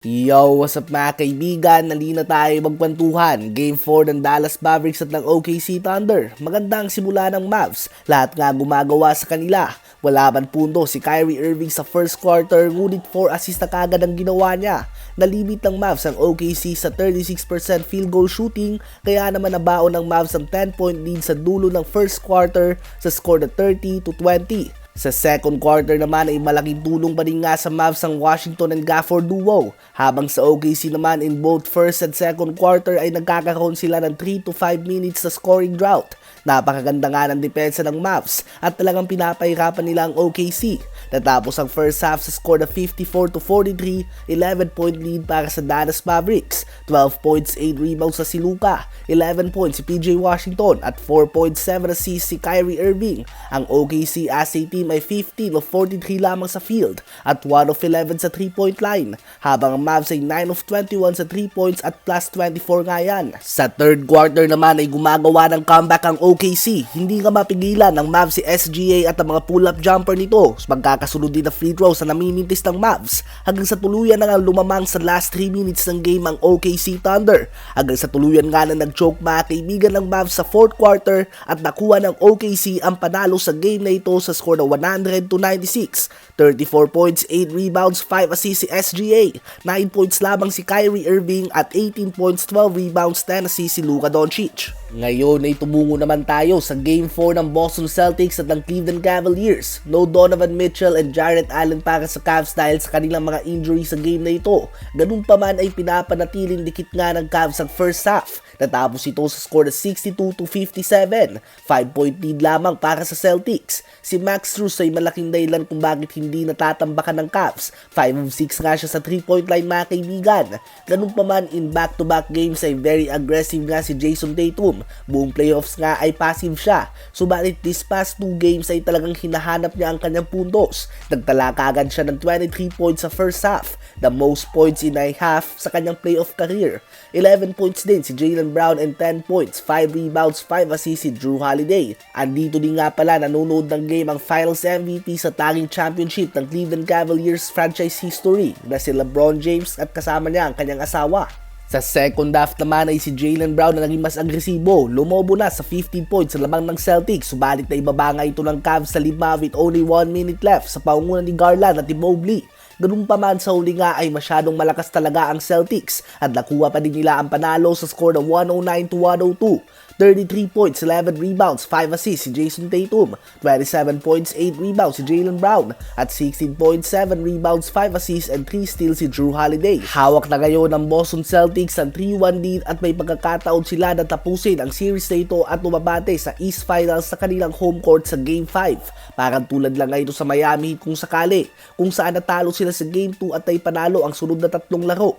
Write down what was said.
Yo, what's up mga kaibigan? Nali na tayo magkwentuhan. Game 4 ng Dallas Mavericks at ng OKC Thunder. Magandang simula ng Mavs. Lahat nga gumagawa sa kanila. Wala man punto si Kyrie Irving sa first quarter, ngunit 4 assist na kagad ang ginawa niya. Nalimit ng Mavs ang OKC sa 36% field goal shooting, kaya naman nabaon ng Mavs ang 10-point lead sa dulo ng first quarter sa score na 30 to 20. Sa second quarter naman ay malaking tulong pa rin nga sa Mavs ang Washington and Gafford duo. Habang sa OKC naman in both first and second quarter ay nagkakaroon sila ng 3 to 5 minutes sa scoring drought. Napakaganda nga ng depensa ng Mavs at talagang pinapahirapan nila ang OKC. Natapos ang first half sa score na 54 to 43, 11 point lead para sa Dallas Mavericks, 12 points, 8 rebounds sa si Luka, 11 points si PJ Washington at 4.7 assists si Kyrie Irving. Ang OKC as a team ay 15 of 43 lamang sa field at 1 of 11 sa 3-point line, habang ang Mavs ay 9 of 21 sa 3 points at plus 24 nga yan. Sa third quarter naman ay gumagawa ng comeback ang OKC. Hindi nga mapigilan ng Mavs si SGA at ang mga pull-up jumper nito. Magkakasunod din na free throws na namimintis ng Mavs hanggang sa tuluyan na nga lumamang sa last 3 minutes ng game ang OKC Thunder. Hanggang sa tuluyan nga na nag-choke mga kaibigan ng Mavs sa fourth quarter at nakuha ng OKC ang panalo sa game na ito sa score na 100 to 96. 34 points, 8 rebounds, 5 assists si SGA. 9 points lamang si Kyrie Irving at 18 points, 12 rebounds, 10 assists si Luka Doncic. Ngayon ay tumungo naman tayo sa Game 4 ng Boston Celtics at ng Cleveland Cavaliers. No Donovan Mitchell and Jarrett Allen para sa Cavs dahil sa kanilang mga injuries sa game na ito. Ganun pa man ay pinapanatiling dikit nga ng Cavs ang first half. Natapos ito sa score na 62 to 57. 5 point lead lamang para sa Celtics. Si Max Strus ay malaking dahilan kung bakit hindi natatambakan ng Cavs. 5 of 6 nga siya sa 3 point line mga kaibigan. Ganun pa man in back-to-back games ay very aggressive nga si Jason Tatum. Buong playoffs nga ay passive siya. Subalit this past 2 games ay talagang hinahanap niya ang kanyang puntos. Nagtala kagad siya ng 23 points sa first half. The most points in a half sa kanyang playoff career. 11 points din si Jalen Brown and 10 points, 5 rebounds, 5 assists si Drew Holiday. Andito din nga pala nanonood ng game ang finals MVP sa tanging championship ng Cleveland Cavaliers franchise history na si LeBron James at kasama niya ang kanyang asawa. Sa second half naman ay si Jalen Brown na naging mas agresibo. Lumobo na sa 15 points sa lamang ng Celtics. Subalit na ibaba nga ito ng Cavs sa lima with only 1 minute left sa paungunan ni Garland at ni Mobley. Ganun pa man sa huli nga ay masyadong malakas talaga ang Celtics at nakuha pa din nila ang panalo sa score na 109 to 102. 33 points, 11 rebounds, 5 assists si Jason Tatum, 27 points, 8 rebounds si Jalen Brown, at 16 points, 7 rebounds, 5 assists, and 3 steals si Drew Holiday. Hawak na ngayon ng Boston Celtics ang 3-1 lead at may pagkakataon sila na tapusin ang series na ito at umabate sa East Finals sa kanilang home court sa Game 5. Parang tulad lang nga ito sa Miami kung sakali, kung saan natalo sila sa Game 2 at ay panalo ang sunod na tatlong laro.